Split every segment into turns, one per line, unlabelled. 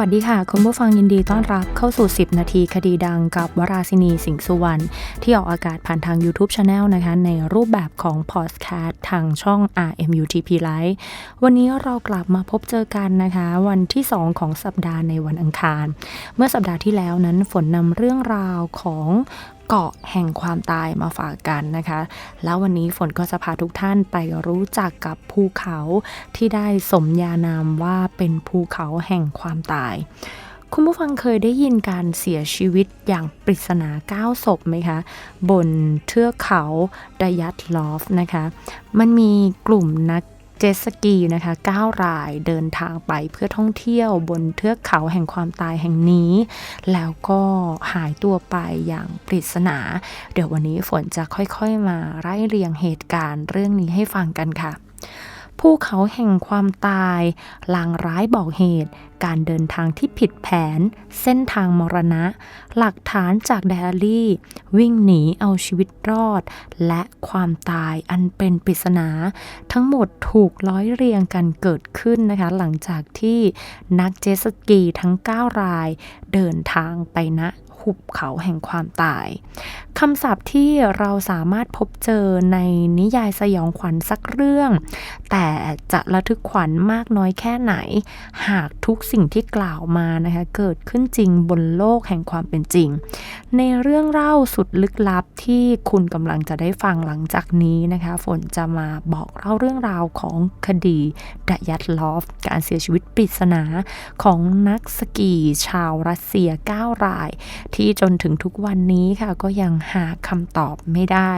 วัสดีค่ะ คุณผู้ฟังยินดีต้อนรับเข้าสู่ 10 นาทีคดีดังกับวราศินีสิงสุวรรณที่ออกอากาศผ่านทาง YouTube Channel นะคะ ในรูปแบบของพอดแคสต์ทางช่อง RMUTP Live วันนี้เรากลับมาพบเจอกันนะคะ วันที่ 2 ของสัปดาห์ในวันอังคาร เมื่อสัปดาห์ที่แล้วนั้นฝนนำเรื่องราวของ เกาะแห่งความตายมาฝากกันนะคะ แล้ววันนี้ฝนก็จะพาทุกท่านไปรู้จักกับภูเขาที่ได้สมญานามว่าเป็นภูเขาแห่งความตาย คุณผู้ฟังเคยได้ยินการเสียชีวิตอย่างปริศนา9ศพไหมคะ บนเทือกเขาดายัตลอฟนะคะ มันมีกลุ่มนัก เจสกีนะคะ 9 รายเดินทางไปเพื่อท่องเที่ยวบนเทือกเขาแห่งความตายแห่งนี้ แล้วก็หายตัวไปอย่างปริศนา เดี๋ยววันนี้ฝนจะค่อยๆมาไล่เรียงเหตุการณ์เรื่องนี้ให้ฟังกันค่ะ ภูเขาแห่งความตาย ลางร้ายบอกเหตุ การเดินทางที่ผิดแผน เส้นทางมรณะ หลักฐานจากไดอารี่ วิ่งหนีเอาชีวิตรอด และความตายอันเป็นปริศนา ทั้งหมดถูกร้อยเรียงกันเกิดขึ้นนะคะ หลังจากที่นักเจตสกีทั้ง 9 ราย เดินทางไปณ หุบเขาแห่งความตายคำศัพท์ที่เราสามารถพบเจอในนิยายสยองขวัญสักเรื่อง แต่จะระทึกขวัญมากน้อยแค่ไหน หากทุกสิ่งที่กล่าวมานะคะเกิดขึ้นจริงบนโลกแห่งความเป็นจริง ในเรื่องเล่าสุดลึกลับที่คุณกำลังจะได้ฟังหลังจากนี้นะคะฝนจะมาบอกเล่าเรื่องราวของคดีดยัตลอฟ การเสียชีวิตปริศนาของนักสกีชาวรัสเซีย 9 รายที่จนถึงทุกวันนี้ค่ะก็ยังหาคำตอบไม่ได้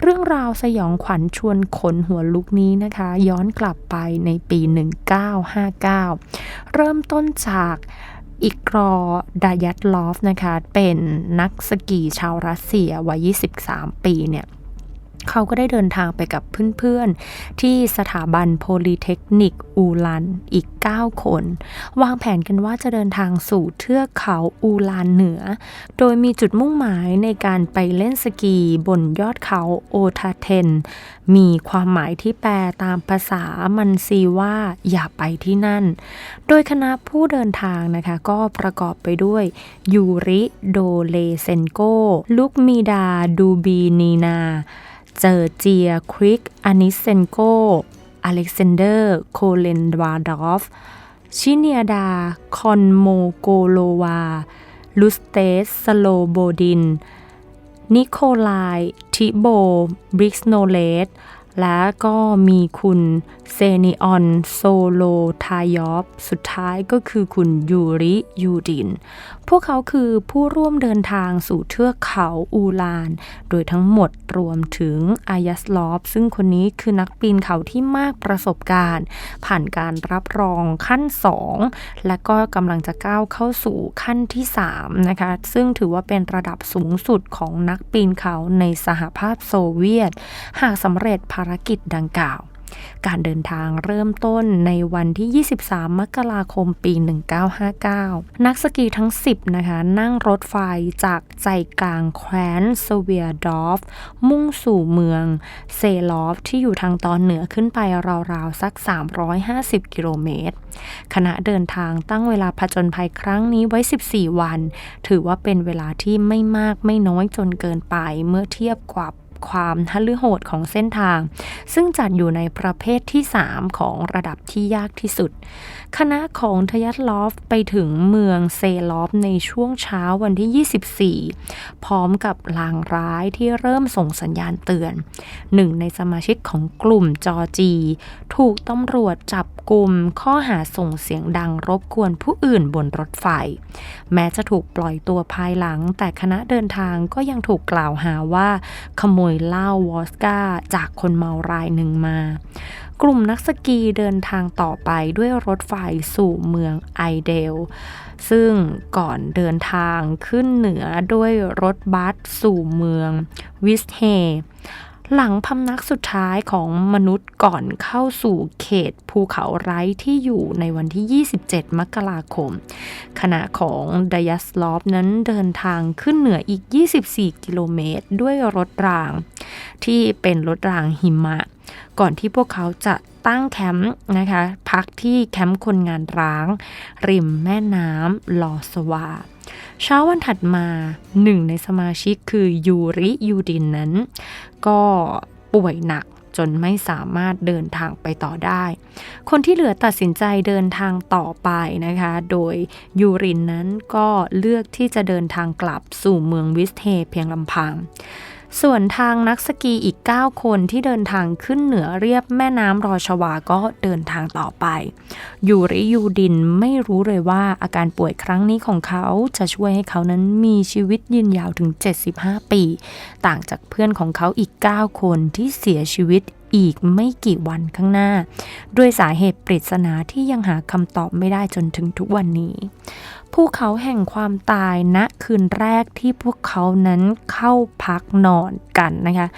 เรื่องราวสยองขวัญชวนขนหัวลุกนี้นะคะ ย้อนกลับไปในปี 1959 เริ่มต้นจากอิกรอดายัตลอฟนะคะ เป็นนักสกีชาวรัสเซียวัย 23 ปีเนี่ย เขาก็ได้เดินทางไปกับเพื่อนๆ ที่สถาบันโพลีเทคนิคอูลันอีก 9 คน วางแผนกันว่าจะเดินทางสู่เทือกเขาอูลานเหนือ โดยมีจุดมุ่งหมายในการไปเล่นสกีบนยอดเขาโอทาเทน มีความหมายที่แปลตามภาษามันซีว่าอย่าไปที่นั่น โดยคณะผู้เดินทางนะคะก็ประกอบไปด้วยยูริโดเลเซนโกลุกมีดาดูบีนีนา เจอร์เจียคริกอานิเซนโกอเล็กซานเดอร์ โคเลนดวาดอฟ ชิเนียดา คอนโมโกโลวา ลุสเตสสโลโบดิน นิโคลาย ทิโบ บริกโนเลส และก็มีคุณเซนิออนโซโลทายอฟสุดท้ายก็คือคุณยูริยูดิน พวกเขาคือผู้ร่วมเดินทางสู่เทือกเขาอูลาน โดยทั้งหมดรวมถึงอายัสลอฟซึ่งคนนี้คือนักปีนเขาที่มากประสบการณ์ ผ่านการรับรองขั้น 2 และก็กำลังจะก้าวเข้าสู่ขั้นที่3นะคะซึ่งถือว่าเป็นระดับสูงสุดของนักปีนเขาในสหภาพโซเวียต หากสำเร็จภารกิจดังกล่าว การเดินทางเริ่มต้นในวันที่ 23 มกราคมปี 1959 นักสกีทั้ง 10 นะคะ นั่งรถไฟจากใจกลางแคว้นสเวียดอฟ มุ่งสู่เมืองเซลอฟ ที่อยู่ทางตอนเหนือขึ้นไปราวๆ สัก 350 กิโลเมตรคณะเดินทางตั้งเวลาผจญภัยครั้งนี้ไว้ 14 วัน ถือว่าเป็นเวลาที่ไม่มากไม่น้อยจนเกินไปเมื่อเทียบกับ ความทะลึโหดของเส้นทาง ซึ่งจัดอยู่ในประเภทที่ 3 ของระดับที่ยากที่สุด คณะของทยัตลอฟไปถึงเมืองเซลอฟในช่วงเช้าวันที่ 24 พร้อมกับลางร้ายที่เริ่มส่งสัญญาณเตือน หนึ่งในสมาชิกของกลุ่มจอจี ถูกตำรวจจับกลุ่มข้อหาส่งเสียงดังรบกวนผู้อื่นบนรถไฟ แม้จะถูกปล่อยตัวภายหลัง แต่คณะเดินทางก็ยังถูกกล่าวหาว่าขโมยเหล้าวอสกาจากคนเมารายหนึ่งมา กลุ่มนักสกีเดินทางต่อไปด้วยรถไฟสู่เมืองไอเดล ซึ่งก่อนเดินทางขึ้นเหนือด้วยรถบัสสู่เมืองวิสเฮ หลังพำนักสุดท้ายของมนุษย์ก่อนเข้าสู่เขตภูเขาไร้ที่อยู่ในวันที่ 27 มกราคมขณะของดยัสลอฟนั้นเดินทางขึ้นเหนืออีก 24 กิโลเมตร ด้วยรถราง ที่เป็นรถรางหิมะ ก่อนที่พวกเขาจะตั้งแคมป์นะคะ พักที่แคมป์คนงานร้าง ริมแม่น้ำลอสวา เช้าวันถัดมาหนึ่งในสมาชิกคือยูริยูดินนั้น ก็ป่วยหนักจนไม่สามารถเดินทางไปต่อได้ คนที่เหลือตัดสินใจเดินทางต่อไปนะคะ โดยยูรินนั้นก็เลือกที่จะเดินทางกลับสู่เมืองวิสเทเพียงลำพัง ส่วนทางนักสกีอีก 9 คนที่เดินทางขึ้นเหนือเรียบแม่น้ำรอชวาก็เดินทางต่อไป ยูริยูดินไม่รู้เลยว่าอาการป่วยครั้งนี้ของเขาจะช่วยให้เขานั้นมีชีวิตยืนยาวถึง 75 ปี ต่างจากเพื่อนของเขาอีก 9 คนที่เสียชีวิตอีกไม่กี่วันข้างหน้า ด้วยสาเหตุปริศนาที่ยังหาคำตอบไม่ได้จนถึงทุกวันนี้ ภูเขาแห่งความตายณคืนแรกที่พวกเขานั้นเข้าพักนอนกันนะคะ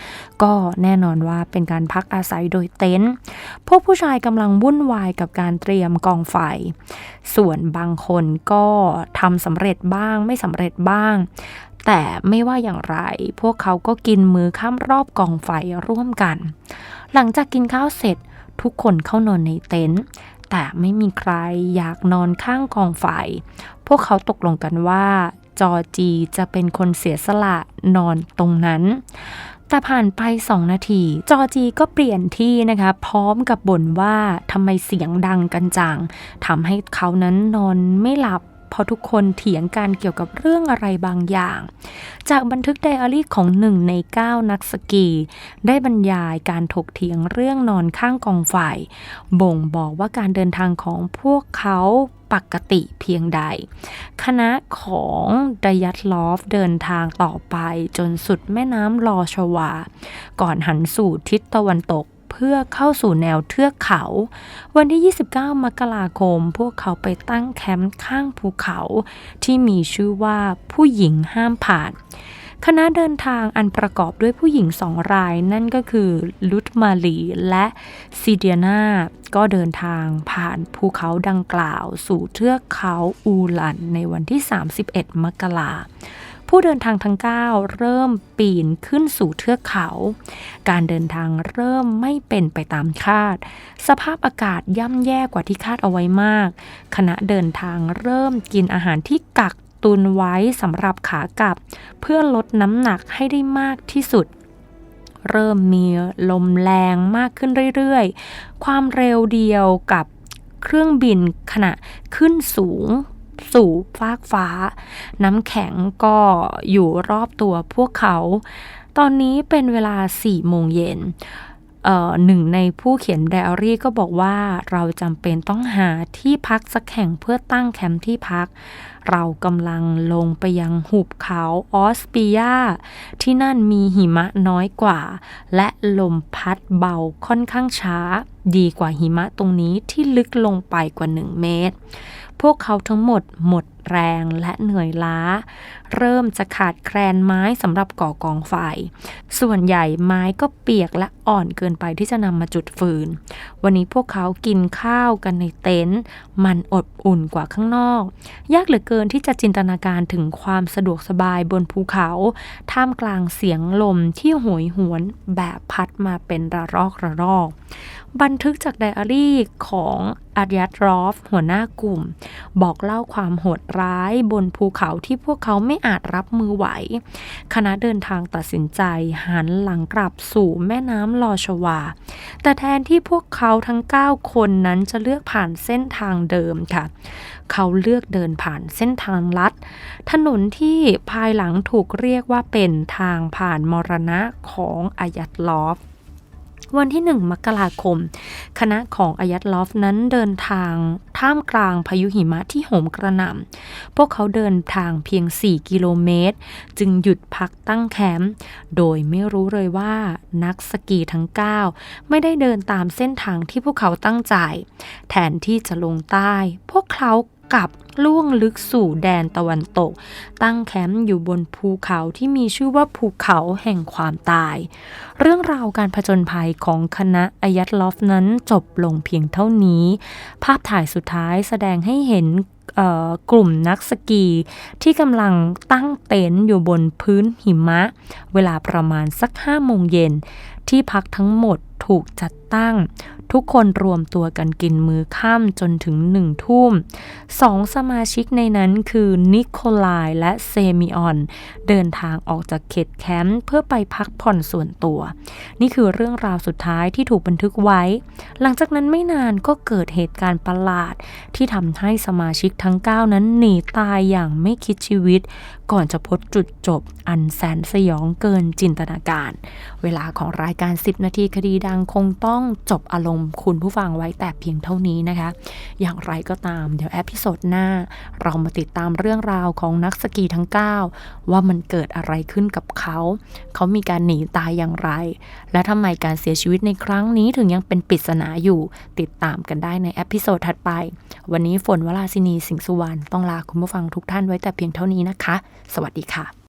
ก็แน่นอนว่าเป็นการพักอาศัยโดยเต็นท์พวกผู้ชายกำลังวุ่นวายกับการเตรียมกองไฟ ส่วนบางคนก็ทำสำเร็จบ้างไม่สำเร็จบ้าง แต่ไม่ว่าอย่างไร พวกเขาก็กินมือข้ามรอบกองไฟร่วมกัน หลังจากกินข้าวเสร็จทุกคนเข้านอนในเต็นท์ แต่ไม่มีใครอยากนอนข้างกองไฟ พวกเขาตกลงกันว่า จอจีจะเป็นคนเสียสละนอนตรงนั้น แต่ผ่านไปสองนาที จอจีก็เปลี่ยนที่นะคะ พร้อมกับบ่นว่าทำไมเสียงดังกันจังทำให้เขานั้นนอนไม่หลับ เพราะทุกคนเถียงกันเกี่ยวกับเรื่องอะไรบางอย่าง จากบันทึกไดอารี่ของหนึ่งใน 9 นักสกี ได้บรรยายการถกเถียงเรื่องนอนข้างกองไฟบ่งบอกว่าการเดินทางของพวกเขาปกติเพียงใด คณะของดยัตลอฟเดินทางต่อไปจนสุดแม่น้ำลอชวา ก่อนหันสู่ทิศตะวันตก เพื่อเข้าสู่แนวเทือกเขา วันที่ 29 มกราคม พวกเขาไปตั้งแคมป์ข้างภูเขา ที่มีชื่อว่าผู้หญิงห้ามผ่านคณะเดินทางอันประกอบด้วยผู้หญิงสองรายนั่นก็คือลุตมาลีและซิเดียนาก็เดินทางผ่านภูเขาดังกล่าว สู่เทือกเขาอูลันในวันที่ 31 มกรา ผู้เดินทางทั้ง 9 เริ่มปีนขึ้นสู่เทือกเขา การเดินทางเริ่มไม่เป็นไปตามคาด สภาพอากาศย่ำแย่กว่าที่คาดเอาไว้มาก คณะเดินทางเริ่มกินอาหารที่กักตุนไว้สำหรับขากลับ เพื่อลดน้ำหนักให้ได้มากที่สุดเริ่มมีลมแรงมากขึ้นเรื่อยๆ ความเร็วเดียวกับเครื่องบินขณะขึ้นสูง สู่ฟากฟ้า น้ำแข็งก็อยู่รอบตัวพวกเขา ตอนนี้เป็นเวลา4โมงเย็น หนึ่งในผู้เขียนไดอารี่ก็บอกว่าเราจำเป็นต้องหาที่พักสักแห่งเพื่อตั้งแคมป์ที่พัก เรากำลังลงไปยังหุบเขาออสเปียที่นั่นมีหิมะน้อยกว่า และลมพัดเบาค่อนข้างช้า ดีกว่าหิมะตรงนี้ที่ลึกลงไปกว่า 1 เมตร พวกเขาทั้งหมดหมดแรงและเหนื่อยล้าเริ่มจะขาดแคลนไม้สำหรับก่อกองไฟ ส่วนใหญ่ไม้ก็เปียกและอ่อนเกินไปที่จะนำมาจุดฟืน วันนี้พวกเขากินข้าวกันในเต็นท์มันอดอุ่นกว่าข้างนอก ยากเหลือเกินที่จะจินตนาการถึงความสะดวกสบายบนภูเขา ท่ามกลางเสียงลมที่หวยหวนแบบพัดมาเป็นระลอกระลอกบันทึกจากไดอารี่ของอาร์ยัตรอฟหัวหน้ากลุ่ม บอกเล่าความโหดร้ายบนภูเขาที่พวกเขาไม่อาจรับมือไหว คณะเดินทางตัดสินใจหันหลังกลับสู่แม่น้ำลอชวา แต่แทนที่พวกเขาทั้ง 9 คนนั้นจะเลือกผ่านเส้นทางเดิมค่ะ เขาเลือกเดินผ่านเส้นทางลัด ถนนที่ภายหลังถูกเรียกว่าเป็นทางผ่านมรณะของอายัตลอฟ วันที่ 1 มกราคม คณะของอายัตลอฟนั้นเดินทางท่ามกลางพายุหิมะที่โหมกระหน่ำพวกเขาเดินทางเพียง 4 กิโลเมตร จึงหยุดพักตั้งแคมป์โดยไม่รู้เลยว่านักสกีทั้ง 9 ไม่ได้เดินตามเส้นทางที่พวกเขาตั้งใจ แทนที่จะลงใต้ พวกเขากลับ ล่วงลึกสู่แดนตะวันตก ตั้งแคมป์อยู่บนภูเขาที่มีชื่อว่าภูเขาแห่งความตาย เรื่องราวการผจญภัยของคณะอายัตลอฟนั้นจบลงเพียงเท่านี้ ภาพถ่ายสุดท้ายแสดงให้เห็นกลุ่มนักสกีที่กำลังตั้งเต็นท์อยู่บนพื้นหิมะ เวลาประมาณสักห้าโมงเย็นที่พักทั้งหมดถูกจัดตั้ง ทุกคนรวมตัวกันกินมือค่ำจนถึงหนึ่งทุ่มสองสมาชิกในนั้นคือนิโคลายและเซมิออน เดินทางออกจากเขตแคมป์เพื่อไปพักผ่อนส่วนตัว นี่คือเรื่องราวสุดท้ายที่ถูกบันทึกไว้ หลังจากนั้นไม่นานก็เกิดเหตุการณ์ประหลาด ที่ทำให้สมาชิกทั้ง 9 นั้นหนีตายอย่างไม่คิดชีวิต ก่อนจะพบจุดจบอันแสนสยองเกินจินตนาการ เวลาของรายการ 10 นาทีคดีดังคงต้องจบอารมณ์คุณผู้ฟังไว้แต่เพียงเท่านี้นะคะ อย่างไรก็ตาม เดี๋ยวแอพิโซดหน้า เรามาติดตามเรื่องราวของนักสกีทั้ง 9 ว่ามันเกิดอะไรขึ้นกับเขา เขามีการหนีตายอย่างไร และทำไมการเสียชีวิตในครั้งนี้ถึงยังเป็นปริศนาอยู่ ติดตามกันได้ในแอพิโซดถัดไป วันนี้ฝนวราศินีสิงสุวรรณต้องลาคุณผู้ฟังทุกท่านไว้แต่เพียงเท่านี้นะคะ สวัสดีค่ะ